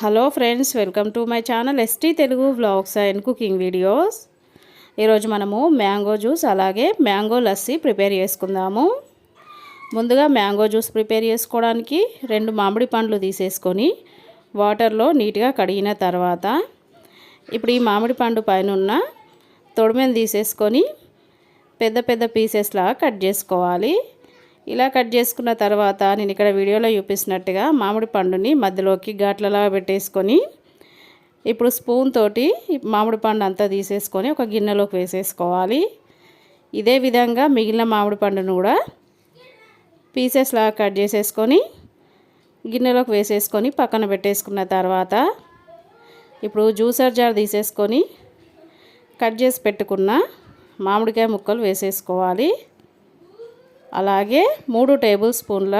Hello friends welcome to my channel ST Telugu vlogs and cooking videos. ఈరోజు మనము mango juice అలాగే mango lassi prepare చేసుకుందాము. ముందుగా mango juice prepare చేసుకోవడానికి రెండు మామిడి పండ్లు తీసేసుకొని వాటర్లో నీట్గా కడిగిన తర్వాత ఇప్పుడు ఈ మామిడి పండు పైన ఉన్న తొడిమెను తీసేసుకొని పెద్ద పెద్ద పీసెస్లా కట్ చేసుకోవాలి. ఇలా కట్ చేసుకున్న తర్వాత నేను ఇక్కడ వీడియోలో చూపిస్తున్నట్టుగా మామిడి పండుని మధ్యలోకి ఘాట్లలా పెట్టేసుకొని ఇప్పుడు స్పూన్ తోటి మామిడి పండు అంతా తీసేసుకొని ఒక గిన్నెలోకి వేసేసుకోవాలి. ఇదే విధంగా మిగిలిన మామిడి పండును కూడా పీసెస్ లాగా కట్ చేసేసుకొని గిన్నెలోకి వేసేసుకొని పక్కన పెట్టేసుకున్న తర్వాత ఇప్పుడు జ్యూసర్ జార్ తీసేసుకొని కట్ చేసి పెట్టుకున్న మామిడికాయ ముక్కలు వేసేసుకోవాలి. అలాగే మూడు టేబుల్ స్పూన్ల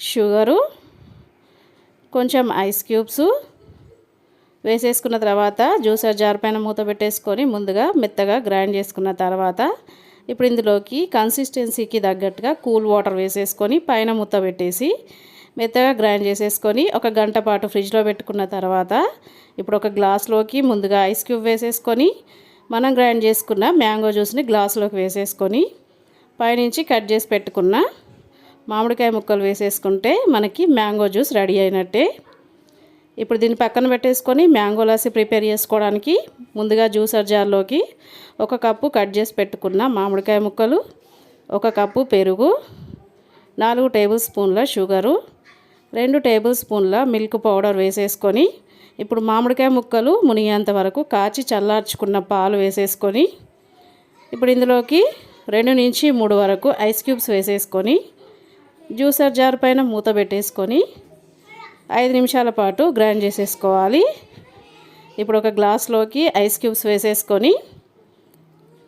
షుగరు కొంచెం ఐస్ క్యూబ్స్ వేసేసుకున్న తర్వాత జ్యూసర్ జార్ పైన మూత పెట్టేసుకొని ముందుగా మెత్తగా గ్రైండ్ చేసుకున్న తర్వాత ఇప్పుడు ఇందులోకి కన్సిస్టెన్సీకి తగ్గట్టుగా కూల్ వాటర్ వేసేసుకొని పైన మూత పెట్టేసి మెత్తగా గ్రైండ్ చేసేసుకొని ఒక గంట పాటు ఫ్రిడ్జ్లో పెట్టుకున్న తర్వాత ఇప్పుడు ఒక గ్లాస్లోకి ముందుగా ఐస్ క్యూబ్ వేసేసుకొని మనం గ్రైండ్ చేసుకున్న మ్యాంగో జ్యూస్ని గ్లాస్లోకి వేసేసుకొని పైనుంచి కట్ చేసి పెట్టుకున్న మామిడికాయ ముక్కలు వేసేసుకుంటే మనకి మ్యాంగో జ్యూస్ రెడీ అయినట్టే. ఇప్పుడు దీన్ని పక్కన పెట్టేసుకొని మ్యాంగో లాసి ప్రిపేర్ చేసుకోవడానికి ముందుగా జ్యూసర్ జార్లోకి ఒక కప్పు కట్ చేసి పెట్టుకున్న మామిడికాయ ముక్కలు ఒక కప్పు పెరుగు నాలుగు టేబుల్ స్పూన్ల షుగరు రెండు టేబుల్ స్పూన్ల మిల్క్ పౌడర్ వేసేసుకొని ఇప్పుడు మామిడికాయ ముక్కలు మునిగేంత వరకు కాచి చల్లార్చుకున్న పాలు వేసేసుకొని ఇప్పుడు ఇందులోకి రెండు నుంచి మూడు వరకు ఐస్ క్యూబ్స్ వేసేసుకొని జ్యూసర్ జార్ పైన మూత పెట్టేసుకొని ఐదు నిమిషాల పాటు గ్రైండ్ చేసేసుకోవాలి. ఇప్పుడు ఒక గ్లాస్లోకి ఐస్ క్యూబ్స్ వేసేసుకొని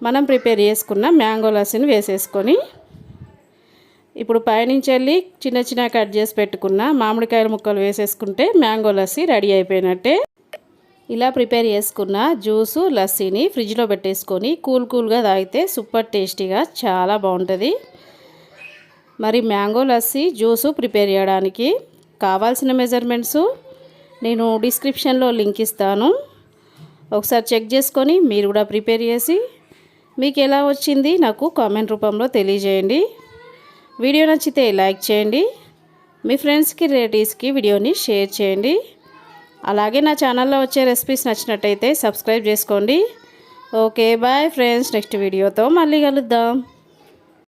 మనం ప్రిపేర్ చేసుకున్న మ్యాంగో లస్సీని వేసేసుకొని ఇప్పుడు పైనుంచి వెళ్ళి చిన్న చిన్న కట్ చేసి పెట్టుకున్న మామిడికాయల ముక్కలు వేసేసుకుంటే మ్యాంగో లస్సీ రెడీ అయిపోయినట్టే. ఇలా ప్రిపేర్ చేసుకున్న జ్యూసు లస్సీని ఫ్రిడ్జ్లో పెట్టేసుకొని కూల్ కూల్గా తాగితే సూపర్ టేస్టీగా చాలా బాగుంటుంది. మరి మ్యాంగో లస్సీ జ్యూసు ప్రిపేర్ చేయడానికి కావాల్సిన మెజర్మెంట్స్ నేను డిస్క్రిప్షన్లో లింక్ ఇస్తాను. ఒకసారి చెక్ చేసుకొని మీరు కూడా ప్రిపేర్ చేసి మీకు ఎలా వచ్చింది నాకు కామెంట్ రూపంలో తెలియజేయండి. వీడియో నచ్చితే లైక్ చేయండి. మీ ఫ్రెండ్స్కి రిలేటివ్స్కి వీడియోని షేర్ చేయండి. అలాగే నా ఛానల్లో వచ్చే రెసిపీస్ నచ్చినట్టయితే సబ్స్క్రైబ్ చేసుకోండి. Okay bye friends. నెక్స్ట్ వీడియోతో మళ్ళీ కలుద్దాం.